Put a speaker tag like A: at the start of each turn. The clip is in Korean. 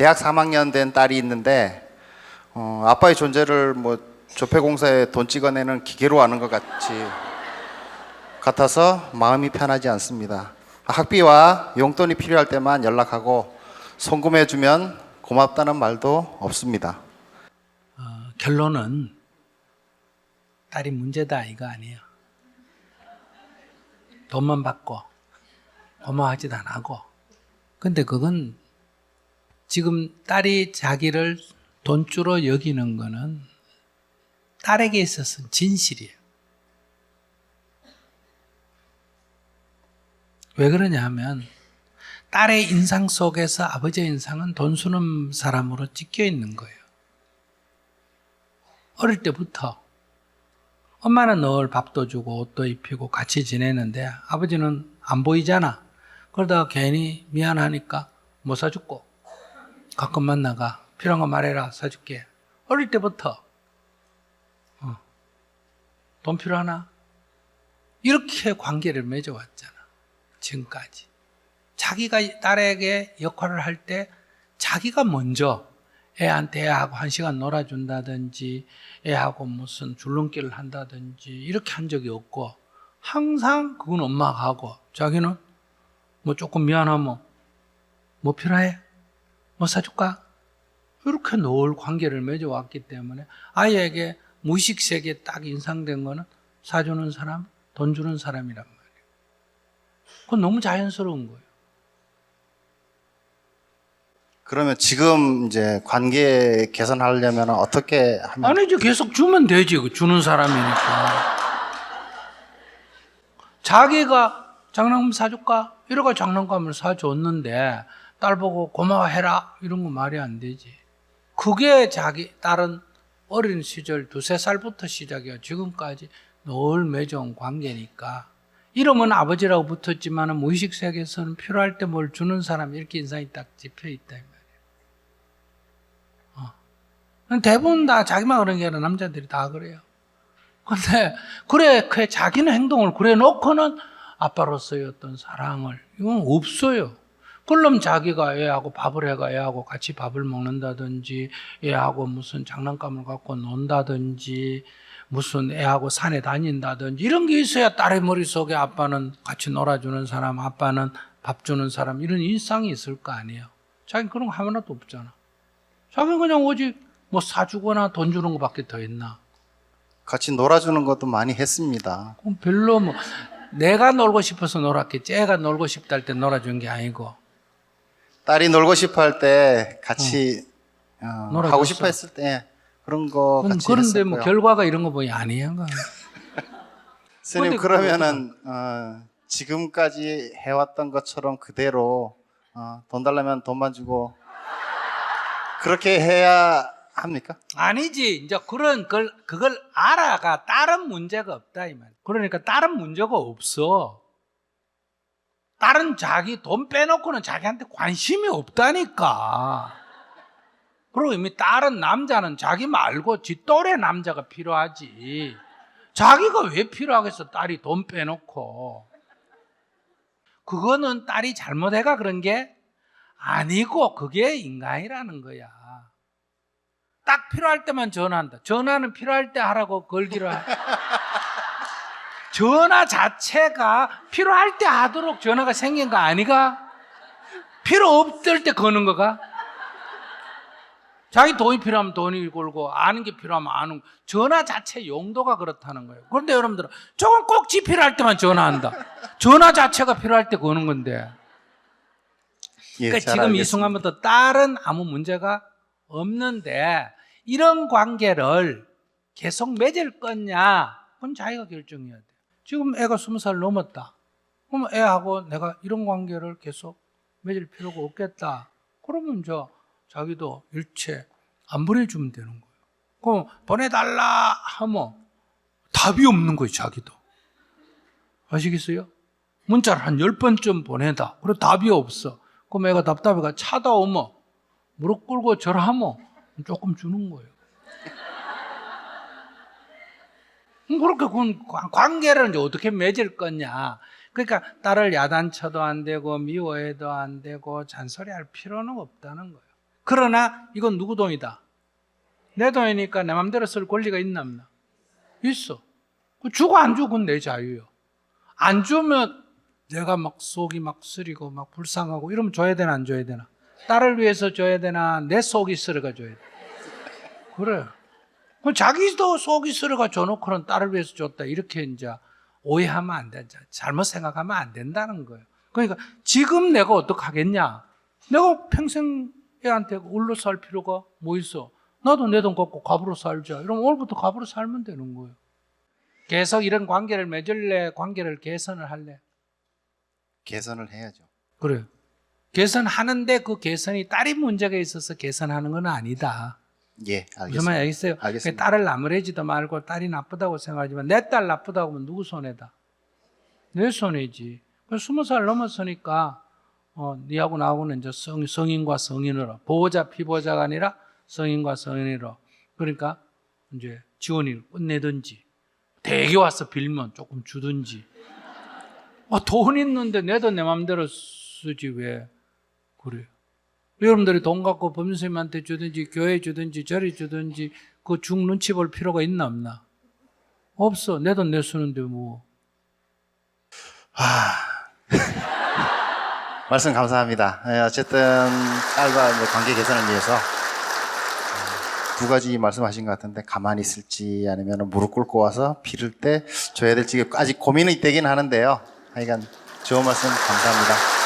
A: 대학 3학년 된 딸이 있는데 어, 아빠의 존재를 뭐 조폐공사에 돈 찍어내는 기계로 아는 것 같이 같아서 마음이 편하지 않습니다. 학비와 용돈이 필요할 때만 연락하고 송금해주면 고맙다는 말도 없습니다.
B: 결론은 딸이 문제다 이거 아니에요. 돈만 받고 고마워하지도 안 하고. 근데 그건 지금 딸이 자기를 돈주로 여기는 거는 딸에게 있어서는 진실이에요. 왜 그러냐 하면 딸의 인상 속에서 아버지의 인상은 돈 수는 사람으로 찍혀 있는 거예요. 어릴 때부터 엄마는 늘 밥도 주고 옷도 입히고 같이 지내는데 아버지는 안 보이잖아. 그러다가 괜히 미안하니까 못 사주고 가끔 만나가 필요한 거 말해라 사줄게. 어릴 때부터 어, 돈 필요하나? 이렇게 관계를 맺어왔잖아. 지금까지. 자기가 딸에게 역할을 할 때 자기가 먼저 애한테 애하고 한 시간 놀아준다든지 애하고 무슨 줄넘기를 한다든지 이렇게 한 적이 없고 항상 그건 엄마가 하고 자기는 뭐 조금 미안하면 뭐 필요해? 뭐 사줄까? 이렇게 늘 관계를 맺어왔기 때문에 아이에게 무의식 세계에 딱 인상된 거는 사주는 사람, 돈 주는 사람이란 말이에요. 그건 너무 자연스러운 거예요.
A: 그러면 지금 이제 관계 개선하려면 어떻게 하면
B: 아니지 계속 주면 되지 그 주는 사람이니까 자기가 장난감 사줄까 이러고 장난감을 사줬는데 딸 보고 고마워해라 이런 거 말이 안 되지 그게 자기 딸은 어린 시절 두세 살부터 시작이야 지금까지 늘 맺어온 관계니까 이름은 아버지라고 붙었지만 무의식 세계에서는 필요할 때 뭘 주는 사람 이렇게 인상이 딱 집혀 있다 이 말이야 어. 대부분 다 자기만 그런 게 아니라 남자들이 다 그래요. 근데 그래 그 자기는 행동을 그래 놓고는 아빠로서의 어떤 사랑을 이건 없어요. 그럼 자기가 애하고 밥을 해가 애하고 같이 밥을 먹는다든지 애하고 무슨 장난감을 갖고 논다든지 무슨 애하고 산에 다닌다든지 이런 게 있어야 딸의 머릿속에 아빠는 같이 놀아주는 사람 아빠는 밥 주는 사람 이런 인상이 있을 거 아니에요. 자기는 그런 거 하나도 없잖아. 자기는 그냥 오직 뭐 사주거나 돈 주는 것밖에 더 있나?
A: 같이 놀아주는 것도 많이 했습니다.
B: 그럼 별로 뭐 내가 놀고 싶어서 놀았겠지. 애가 놀고 싶다 할 때 놀아준 게 아니고.
A: 딸이 놀고 싶어 할 때 같이 어,
B: 놀아줬어.
A: 하고 싶어 했을 때 그런 거 같이
B: 그런데
A: 했었고요.
B: 뭐 결과가 이런 거 보니 아니야. 그거.
A: 스님
B: 근데
A: 그러면은 어, 지금까지 해왔던 것처럼 그대로 어, 돈 달라면 돈만 주고 그렇게 해야 합니까?
B: 아니지. 이제 그런 걸 그걸 알아가 다른 문제가 없다 이 말. 그러니까 다른 문제가 없어. 다른 자기 돈 빼놓고는 자기한테 관심이 없다니까. 그리고 이미 다른 남자는 자기 말고 지 또래 남자가 필요하지. 자기가 왜 필요하겠어? 딸이 돈 빼놓고. 그거는 딸이 잘못해가 그런 게 아니고 그게 인간이라는 거야. 딱 필요할 때만 전화한다. 전화는 필요할 때 하라고 걸기로 하. 전화 자체가 필요할 때 하도록 전화가 생긴 거 아니가? 필요 없을 때 거는 거가? 자기 돈이 필요하면 돈이 걸고 아는 게 필요하면 아는 거. 전화 자체 용도가 그렇다는 거예요. 그런데 여러분들은 조금 꼭지 필요할 때만 전화한다. 전화 자체가 필요할 때 거는 건데.
A: 예,
B: 그러니까
A: 잘
B: 지금 이
A: 알겠습니다.
B: 순간부터 다른 아무 문제가 없는데 이런 관계를 계속 맺을 거냐 그건 자기가 결정해야 돼. 지금 애가 스무 살 넘었다. 그럼 애하고 내가 이런 관계를 계속 맺을 필요가 없겠다. 그러면 저 자기도 일체 안 보내주면 되는 거예요. 그럼 보내달라 하면 답이 없는 거예요, 자기도. 아시겠어요? 문자를 한 열 번쯤 보내다. 그래 답이 없어. 그럼 애가 답답해가 차다 오면 무릎 꿇고 절하면 조금 주는 거예요. 음, 그렇게 관계를 이제 어떻게 맺을 거냐. 그러니까 딸을 야단쳐도 안 되고 미워해도 안 되고 잔소리할 필요는 없다는 거예요. 그러나 이건 누구 돈이다. 내 돈이니까 내 맘대로 쓸 권리가 있나 없나? 있어. 그 주고 안 주고 내 자유요. 안 주면 내가 막 속이 막 쓰리고 막 불쌍하고 이러면 줘야 되나 안 줘야 되나? 딸을 위해서 줘야 되나 내 속이 쓰러가 줘야 돼. 그래. 그 자기도 속이 쓰러가 줘놓고는 딸을 위해서 줬다 이렇게 이제 오해하면 안 된다. 잘못 생각하면 안 된다는 거예요. 그러니까 지금 내가 어떡하겠냐? 내가 평생 애한테 울로 살 필요가 뭐 있어? 나도 내 돈 갖고 갑으로 살자. 이러면 오늘부터 갑으로 살면 되는 거예요. 계속 이런 관계를 맺을래? 관계를 개선을 할래?
A: 개선을 해야죠.
B: 그래요. 개선하는데 그 개선이 딸이 문제가 있어서 개선하는 건 아니다.
A: 예,
B: 무슨
A: 알겠습니다.
B: 말인지 알겠어요?
A: 알겠습니다.
B: 딸을 나무래지도 말고 딸이 나쁘다고 생각하지만 내 딸 나쁘다고 하면 누구 손해다? 내 손해지. 스무 살 넘었으니까 어, 니하고 나하고는 이제 성, 성인과 성인으로 보호자 피보자가 아니라 성인과 성인으로 그러니까 이제 지원이 끝내든지 대기 와서 빌면 조금 주든지 아, 돈 있는데 내 돈내 맘대로 쓰지 왜 그래요? 여러분들이 돈 갖고 범선생님한테 주든지 교회 주든지 저리 주든지 그 중 눈치 볼 필요가 있나 없나? 없어. 내 돈 내 쓰는데 뭐.
A: 말씀 감사합니다. 예, 어쨌든 딸과 관계 개선을 위해서 음, 두 가지 말씀하신 것 같은데 가만히 있을지 아니면 무릎 꿇고 와서 빌을 때 줘야 될지 아직 고민이 되긴 하는데요. 하여간 좋은 말씀 감사합니다.